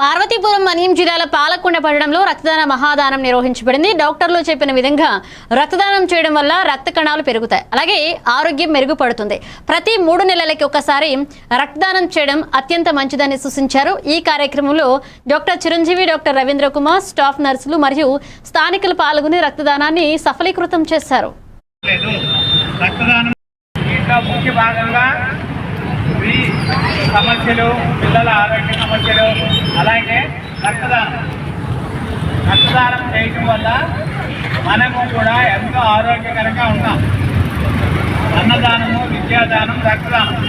పార్వతీపురం మన్యం జిల్లాల పాలకొండ పట్టణంలో రక్తదాన మహాదానం నిర్వహించబడింది. డాక్టర్లు చెప్పిన విధంగా రక్తదానం చేయడం వల్ల రక్త కణాలు పెరుగుతాయి. అలాగే ఆరోగ్యం మెరుగుపడుతుంది. ప్రతి మూడు నెలలకి ఒకసారి రక్తదానం చేయడం అత్యంత మంచిదని సూచించారు. ఈ కార్యక్రమంలో doctor Chiranjeevi doctor Ravindra Kumar staff నర్సులు మరియు స్థానికులు పాల్గొని రక్తదానాన్ని సఫలీకృతం చేశారు. రక్తదానం ముఖ్య భాగంగా సమస్యలు పిల్లల ఆరోగ్య సమస్యలు అలాగే రక్తదానం రక్తదానం చేయటం వల్ల మనము కూడా ఎంతో ఆరోగ్యకరంగా ఉంటాం అన్నదానము విద్యాదానం రక్తదానం.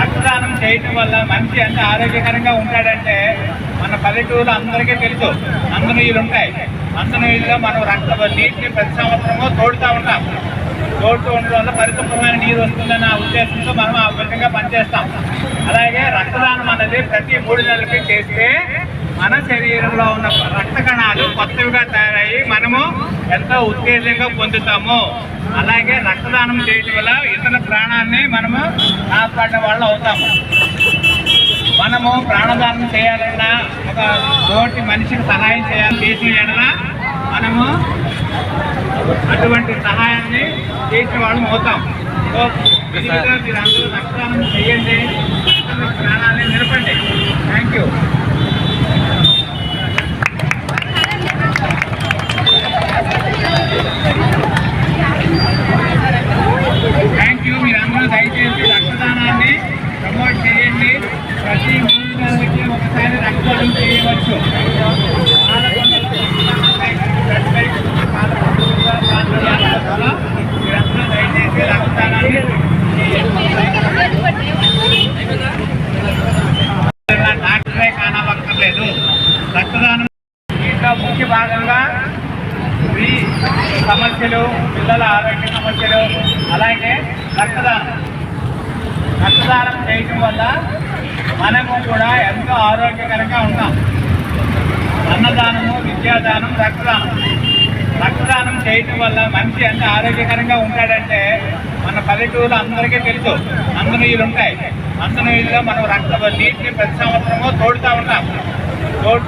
రక్తదానం చేయటం వల్ల మనిషి ఎంత ఆరోగ్యకరంగా ఉంటాడంటే మన పల్లెటూరు అందరికీ తెలుసు అందనీయులు ఉంటాయి అందనీయుల్లో మనం రక్త నీటిని ప్రతి సంవత్సరము తోడుతూ ఉంటాం. తోడుతూ ఉండడం వల్ల పరిశుభ్రమైన నీరు వస్తుందన్న ఉద్దేశంతో మనం ఆ విధంగా పనిచేస్తాం. అలాగే రక్తదానం అనేది ప్రతి మూడు నెలలకి చేస్తే మన శరీరంలో ఉన్న రక్త కణాలు కొత్తవిగా తయారయ్యి మనము ఎంతో ఉత్తేజంగా పొందుతాము. అలాగే రక్తదానం చేయడం వల్ల ఇతర ప్రాణాన్ని మనము కాపాడిన వాళ్ళు అవుతాము. మనము ప్రాణదానం చేయాలన్నా ఒక తోటి మనిషికి సహాయం చేయాలి చేసిన మనము అటువంటి సహాయాన్ని చేసిన వాళ్ళం అవుతాం. సో మీరు అందరూ రక్తదానం చేయండి. ప్రాణాన్ని నిలపండి. థ్యాంక్ యూ థ్యాంక్ యూ మీరందరూ దయచేసి రక్తదానాన్ని ప్రమోట్ చేయండి. ప్రతి మూడు నెలలకి ఒకసారి రక్తదానం చేయవచ్చు పాలకొండలో బ్లడ్ బ్యాంక్, పాలకొండలో పాలకొండలో మీరందరూ దయచేసి రక్తదానాన్ని డాక్టరే కానవక్కర్లేదు రక్తదానం దీంట్లో ముఖ్య భాగంగా స్త్రీ సమస్యలు పిల్లల ఆరోగ్య సమస్యలు అలాగే రక్తదానం రక్తదానం చేయటం వల్ల మనము కూడా ఎంతో ఆరోగ్యకరంగా ఉంటాం. అన్నదానము విద్యాదానం రక్తదానం. రక్తదానం చేయటం వల్ల మనిషి ఎంత ఆరోగ్యకరంగా ఉంటాడంటే మన పల్లెటూరు అందరికీ తెలుసు అందనీయులు ఉంటాయి. అందనీయుల్లో మనం రక్త నీటిని ప్రతి సంవత్సరము తోడుతూ ఉంటాం. తోడు